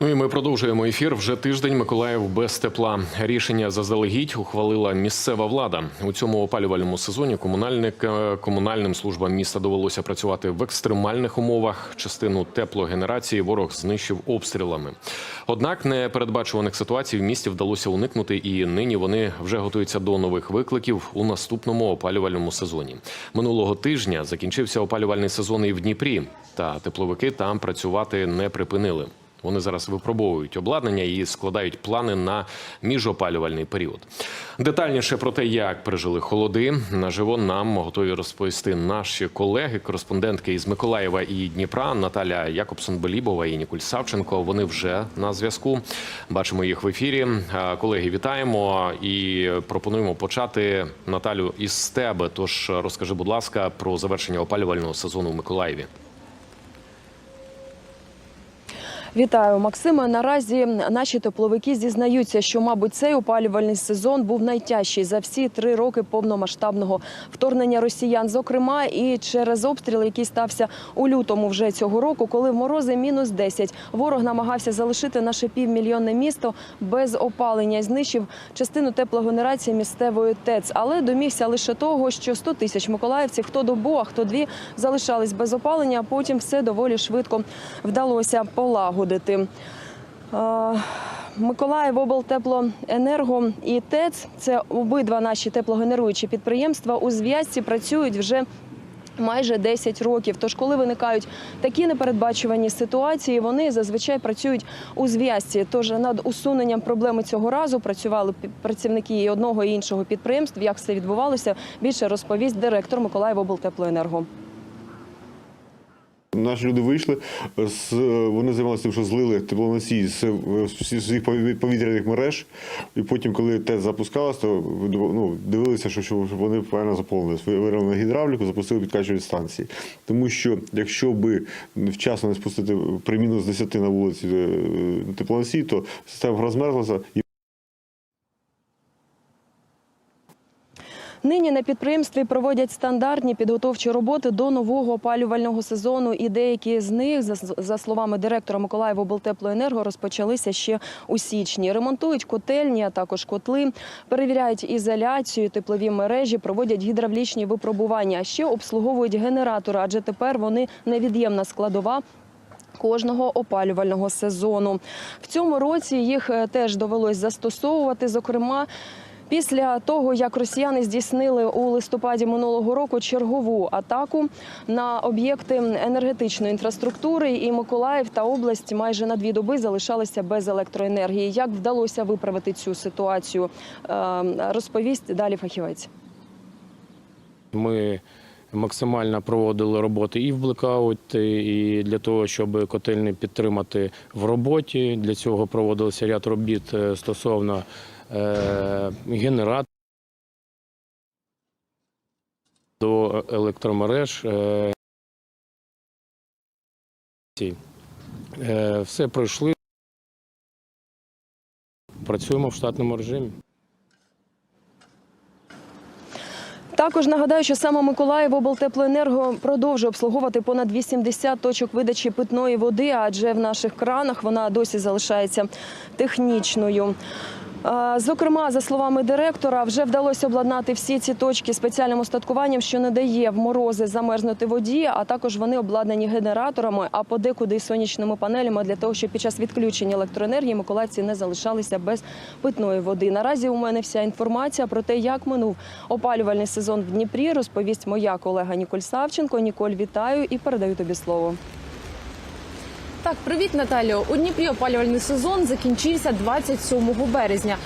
Ну і ми продовжуємо ефір. Вже тиждень Миколаїв без тепла. Рішення заздалегідь ухвалила місцева влада. У цьому опалювальному сезоні комунальник е, комунальним службам міста довелося працювати в екстремальних умовах. Частину теплогенерації ворог знищив обстрілами. Однак непередбачуваних ситуацій в місті вдалося уникнути, і нині вони вже готуються до нових викликів у наступному опалювальному сезоні. Минулого тижня закінчився опалювальний сезон і в Дніпрі, та тепловики там працювати не припинили. Вони зараз випробовують обладнання і складають плани на міжопалювальний період. Детальніше про те, як пережили холоди, наживо нам готові розповісти наші колеги, кореспондентки із Миколаєва і Дніпра Наталя Якобсон-Белібова і Нікуль Савченко. Вони вже на зв'язку. Бачимо їх в ефірі. Колеги, вітаємо і пропонуємо почати Наталю із тебе. Тож розкажи, будь ласка, про завершення опалювального сезону в Миколаєві. Вітаю, Максиме. Наразі наші тепловики зізнаються, що, мабуть, цей опалювальний сезон був найтяжчий за всі три роки повномасштабного вторгнення росіян. Зокрема, і через обстріл, який стався у лютому вже цього року, коли в морози мінус 10. Ворог намагався залишити наше півмільйонне місто без опалення знищив частину теплогенерації місцевої ТЕЦ. Але домігся лише того, що 100 тисяч миколаївців, хто добу, а хто дві, залишались без опалення. а Потім все доволі швидко вдалося полагодити. Е, Миколаїв облтеплоенерго і ТЕЦ це обидва наші теплогенеруючі підприємства у зв'язці працюють вже. Майже 10 років. Тож, коли виникають такі непередбачувані ситуації, вони зазвичай працюють у зв'язці. Тож над усуненням проблеми цього разу працювали працівники і одного і іншого підприємств. Як все відбувалося, більше розповість директор Миколаїв облтеплоенерго. Наші люди вийшли, вони займалися тим, що злили теплоносій з, своїх повітряних мереж. І потім, коли ТЕЦ запускалась, то ну, дивилися, що, що щоб вони правильно заповнились. Вирили на гідравліку, запустили підкачувач станції. Тому що якщо би вчасно не спустити при мінус 10 на вулиці е, теплоносій, то система розмерзлася Нині на підприємстві проводять стандартні підготовчі роботи до нового опалювального сезону. І деякі з них, за, словами директора Миколаєва облтеплоенерго, розпочалися ще у січні. Ремонтують котельні, а також котли, перевіряють ізоляцію, теплові мережі, проводять гідравлічні випробування. А ще обслуговують генератори, адже тепер вони невід'ємна складова кожного опалювального сезону. В цьому році їх е, теж довелось застосовувати. Зокрема, після того як росіяни здійснили у листопаді минулого року чергову атаку на об'єкти енергетичної інфраструктури, і Миколаїв та область майже на дві доби залишалися без електроенергії. Як вдалося виправити цю ситуацію, е, розповість далі фахівець. Ми максимально проводили роботи і в блекаут, і для того, щоб котельні підтримати в роботі. Для цього проводилися ряд робіт е, стосовно е, генераторів до електромереж. Е. Е, все пройшли. Працюємо в штатному режимі. Також нагадаю, що саме Миколаїв облтеплоенерго продовжує обслуговувати понад 80 точок видачі питної води, адже в наших кранах вона досі залишається технічною. Зокрема, за словами директора, вже вдалося обладнати всі ці точки спеціальним устаткуванням, що не дає в морози замерзнути воді. А також вони обладнані генераторами, а подекуди й сонячними панелями для того, щоб під час відключення електроенергії миколаївці не залишалися без питної води. Наразі у мене вся інформація про те, як минув опалювальний сезон в Дніпрі, розповість моя колега Ніколь Савченко. Ніколь, вітаю і передаю тобі слово. Так, привіт, Наталю. У Дніпрі опалювальний сезон закінчився 27 березня.